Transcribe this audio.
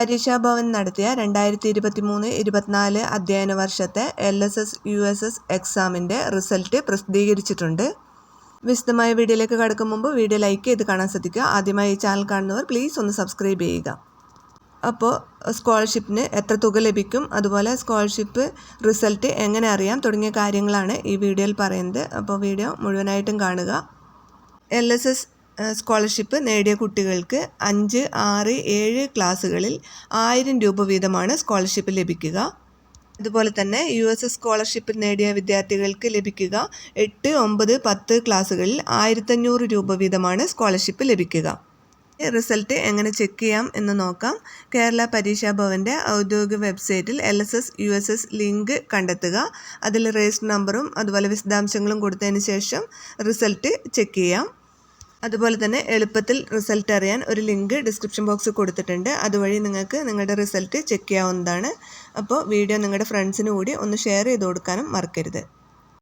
പരീക്ഷാഭവൻ നടത്തിയ രണ്ടായിരത്തി ഇരുപത്തി മൂന്ന് ഇരുപത്തിനാല് അധ്യയന വർഷത്തെ L S S U S S എക്സാമിന്റെ റിസൾട്ട് പ്രസിദ്ധീകരിച്ചിട്ടുണ്ട്. വിശദമായ വീഡിയോയിലേക്ക് കടക്കും മുമ്പ് വീഡിയോ ലൈക്ക് ചെയ്ത് കാണാൻ ശ്രദ്ധിക്കുക. ആദ്യമായി ഈ ചാനൽ കാണുന്നവർ പ്ലീസ് ഒന്ന് സബ്സ്ക്രൈബ് ചെയ്യുക. അപ്പോൾ സ്കോളർഷിപ്പിന് എത്ര തുക ലഭിക്കും? അതുപോലെ സ്കോളർഷിപ്പ് റിസൾട്ട് എങ്ങനെ അറിയാം? തുടങ്ങിയ കാര്യങ്ങളാണ് ഈ വീഡിയോയിൽ പറയുന്നത്. അപ്പോൾ വീഡിയോ മുഴുവനായിട്ടും കാണുക. എൽ എസ് എസ് സ്കോളർഷിപ്പ് നേടിയ കുട്ടികൾക്ക് അഞ്ച് ആറ് ഏഴ് ക്ലാസ്സുകളിൽ ആയിരം രൂപ വീതമാണ് സ്കോളർഷിപ്പ് ലഭിക്കുക. അതുപോലെ തന്നെ യു എസ് എസ് സ്കോളർഷിപ്പ് നേടിയ വിദ്യാർത്ഥികൾക്ക് ലഭിക്കുക എട്ട് ഒമ്പത് പത്ത് ക്ലാസ്സുകളിൽ ആയിരത്തഞ്ഞൂറ് രൂപ വീതമാണ് സ്കോളർഷിപ്പ് ലഭിക്കുക. റിസൾട്ട് എങ്ങനെ ചെക്ക് ചെയ്യാം എന്ന് നോക്കാം. കേരള പരീക്ഷാ ഭവന്റെ ഔദ്യോഗിക വെബ്സൈറ്റിൽ L S S U S S link കണ്ടെത്തുക. അതിൽ രജിസ്റ്റർ നമ്പറും അതുപോലെ വിശദാംശങ്ങളും കൊടുത്തതിന് ശേഷം റിസൾട്ട് ചെക്ക് ചെയ്യാം. അതുപോലെ തന്നെ എളുപ്പത്തിൽ റിസൾട്ട് അറിയാൻ ഒരു ലിങ്ക് ഡിസ്ക്രിപ്ഷൻ ബോക്സ് കൊടുത്തിട്ടുണ്ട്. അതുവഴി നിങ്ങൾക്ക് നിങ്ങളുടെ റിസൾട്ട് ചെക്ക് ചെയ്യാവുന്നതാണ്. അപ്പോൾ വീഡിയോ നിങ്ങളുടെ ഫ്രണ്ട്സിന് കൂടി ഒന്ന് ഷെയർ ചെയ്ത് കൊടുക്കാനും മറക്കരുത്.